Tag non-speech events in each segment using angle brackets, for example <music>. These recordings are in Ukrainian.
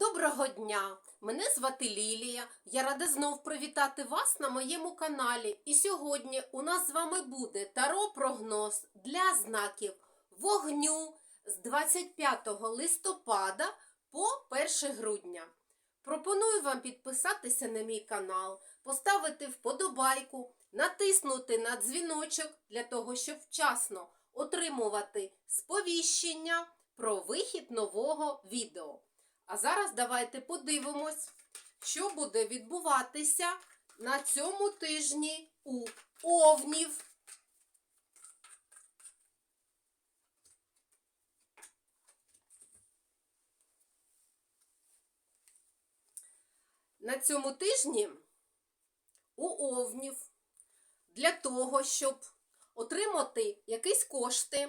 Доброго дня! Мене звати Лілія. Я рада знов привітати вас на моєму каналі. І сьогодні у нас з вами буде таро-прогноз для знаків вогню з 25 листопада по 1 грудня. Пропоную вам підписатися на мій канал, поставити вподобайку, натиснути на дзвіночок для того, щоб вчасно отримувати сповіщення про вихід нового відео. А зараз давайте подивимось, що буде відбуватися на цьому тижні у овнів. На цьому тижні у овнів для того, щоб отримати якісь кошти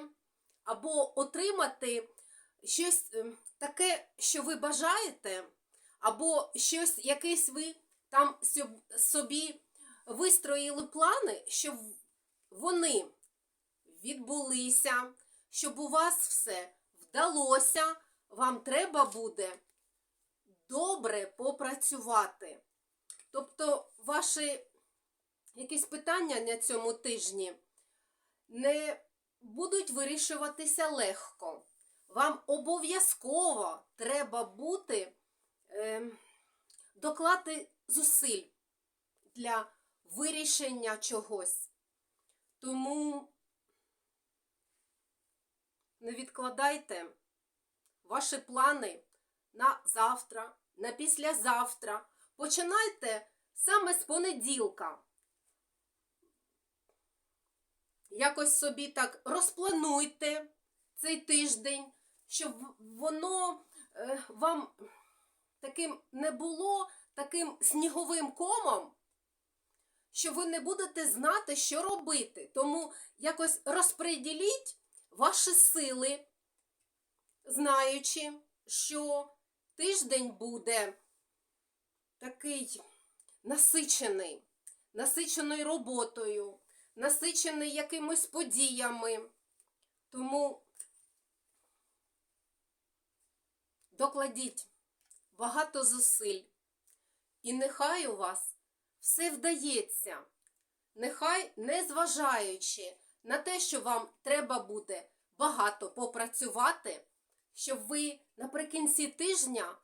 або отримати щось ем, таке, що ви бажаєте, або щось, якесь ви там собі вистроїли плани, щоб вони відбулися, щоб у вас все вдалося, вам треба буде добре попрацювати. Тобто, ваші якісь питання на цьому тижні не будуть вирішуватися легко. Вам обов'язково треба бути е, доклати зусиль для вирішення чогось. Тому не відкладайте ваші плани на завтра, на післязавтра. Починайте саме з понеділка. Якось собі так розплануйте цей тиждень, щоб воно е, вам таким не було таким сніговим комом, що ви не будете знати, що робити. Тому якось розподіліть ваші сили, знаючи, що тиждень буде такий насичений, насичений роботою, насичений якимись подіями. Тому докладіть багато зусиль, і нехай у вас все вдається, нехай, незважаючи на те, що вам треба буде багато попрацювати, щоб ви наприкінці тижня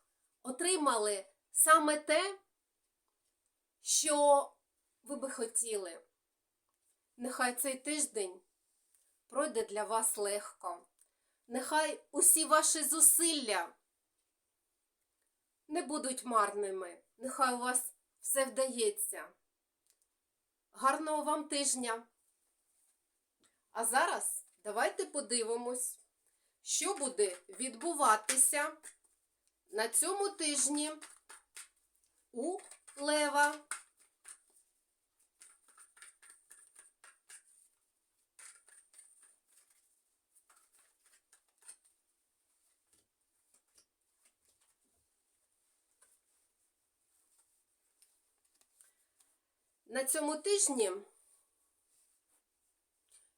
отримали саме те, що ви би хотіли. Нехай цей тиждень пройде для вас легко. Нехай усі ваші зусилля не будуть марними. Нехай у вас все вдається. Гарного вам тижня! А зараз давайте подивимось, що буде відбуватися на цьому тижні у Лева. На цьому тижні,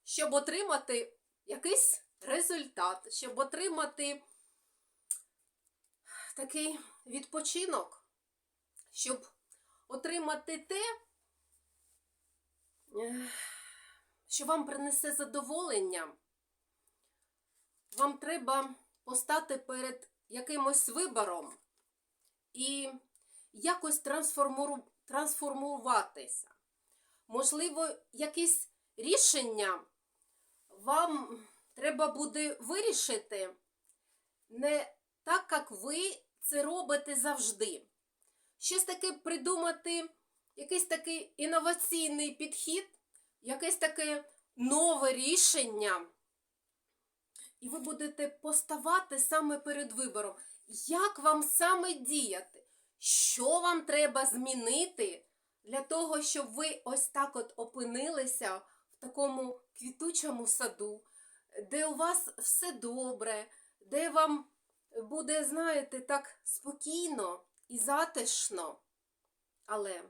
щоб отримати якийсь результат, щоб отримати такий відпочинок, щоб отримати те, що вам принесе задоволення, вам треба постати перед якимось вибором і якось трансформу- трансформуватися. Можливо, якісь рішення вам треба буде вирішити не так, як ви це робите завжди. Щось таке придумати, якийсь такий інноваційний підхід, якесь таке нове рішення. І ви будете поставати саме перед вибором, як вам саме діяти, що вам треба змінити для того, щоб ви ось так от опинилися в такому квітучому саду, де у вас все добре, де вам буде, знаєте, так спокійно і затишно. Але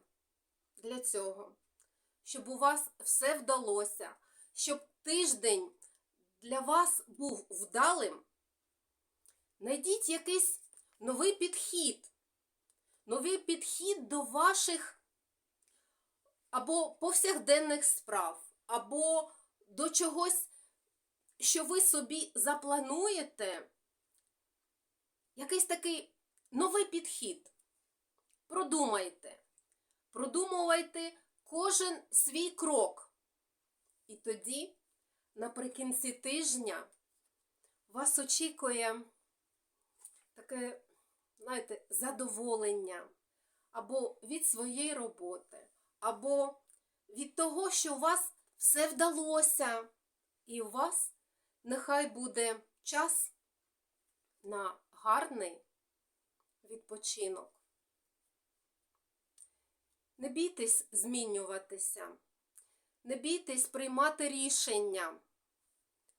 для цього, щоб у вас все вдалося, щоб тиждень для вас був вдалим, Найдіть якийсь новий підхід. Новий підхід до ваших або повсякденних справ, або до чогось, що ви собі заплануєте. Якийсь такий новий підхід. Продумайте. Продумувайте кожен свій крок. І тоді, наприкінці тижня, вас очікує таке, знаєте, задоволення або від своєї роботи, або від того, що у вас все вдалося, і у вас нехай буде час на гарний відпочинок. Не бійтесь змінюватися, не бійтесь приймати рішення.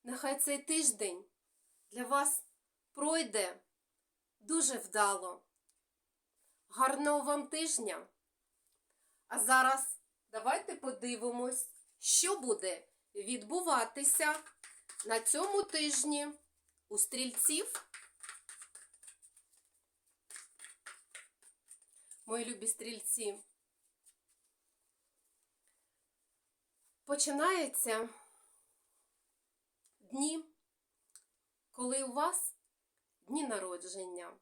Нехай цей тиждень для вас пройде дуже вдало. Гарного вам тижня! А зараз давайте подивимось, що буде відбуватися на цьому тижні у стрільців. Мої любі стрільці. Починаються дні, коли у вас дні народження.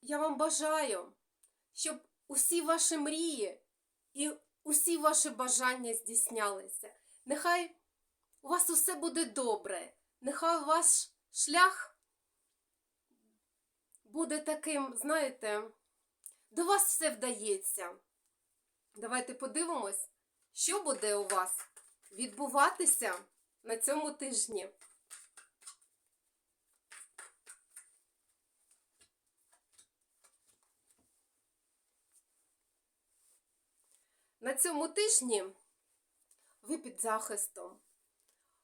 Я вам бажаю, щоб усі ваші мрії і усі ваші бажання здійснялися. Нехай у вас усе буде добре, нехай ваш шлях буде таким, знаєте, до вас все вдається. Давайте подивимось, що буде у вас відбуватися на цьому тижні. На цьому тижні ви під захистом.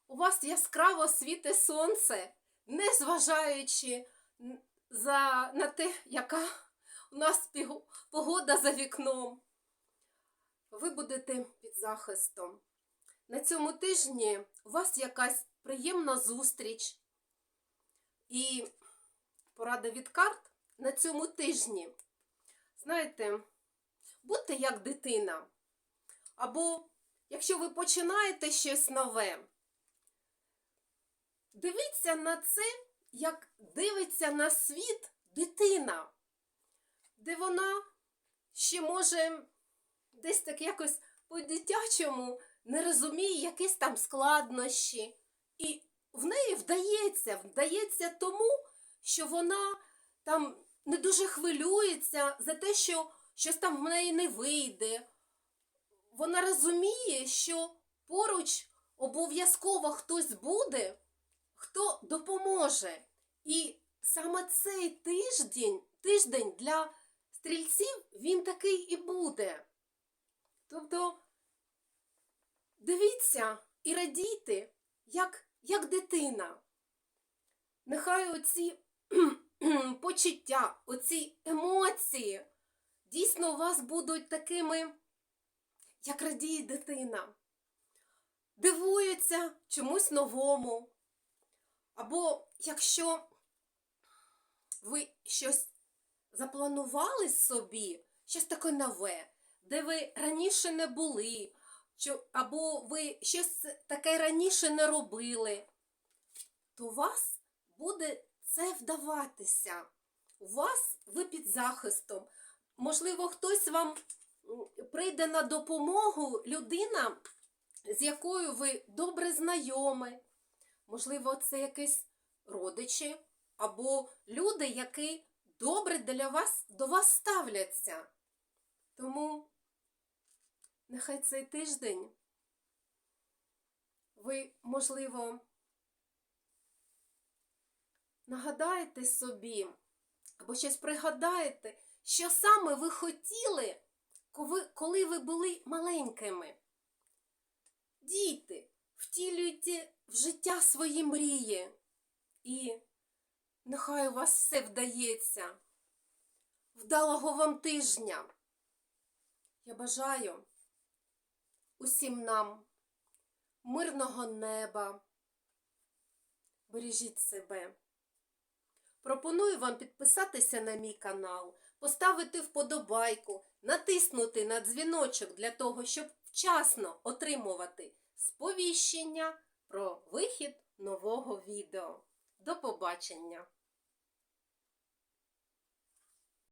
У вас яскраво світе сонце, незважаючи за, на те, яка у нас погода за вікном. Ви будете під захистом. На цьому тижні у вас якась приємна зустріч. І порада від карт на цьому тижні. Знаєте, будьте як дитина. Або, якщо ви починаєте щось нове, дивіться на це, як дивиться на світ дитина, де вона ще може десь так якось по-дитячому не розуміє якісь там складнощі. І в неї вдається, вдається тому, що вона там не дуже хвилюється за те, що щось там в неї не вийде вона розуміє, що поруч обов'язково хтось буде, хто допоможе. І саме цей тиждень, тиждень для стрільців він такий і буде. Тобто, дивіться і радійте, як, як дитина. Нехай оці <clears throat> почуття, оці емоції дійсно у вас будуть такими як радіє дитина, дивується чомусь новому. Або якщо ви щось запланували собі, щось таке нове, де ви раніше не були, або ви щось таке раніше не робили, то у вас буде це вдаватися. У вас ви під захистом. Можливо, хтось вам прийде на допомогу людина, з якою ви добре знайомі. Можливо, це якісь родичі або люди, які добре для вас, до вас ставляться. Тому нехай цей тиждень ви, можливо, нагадаєте собі або щось пригадаєте, що саме ви хотіли коли ви були маленькими. Діти, втілюйте в життя свої мрії. І нехай у вас все вдається. Вдалого вам тижня. Я бажаю усім нам мирного неба. Бережіть себе. Пропоную вам підписатися на мій канал, поставити вподобайку, натиснути на дзвіночок для того, щоб вчасно отримувати сповіщення про вихід нового відео. До побачення!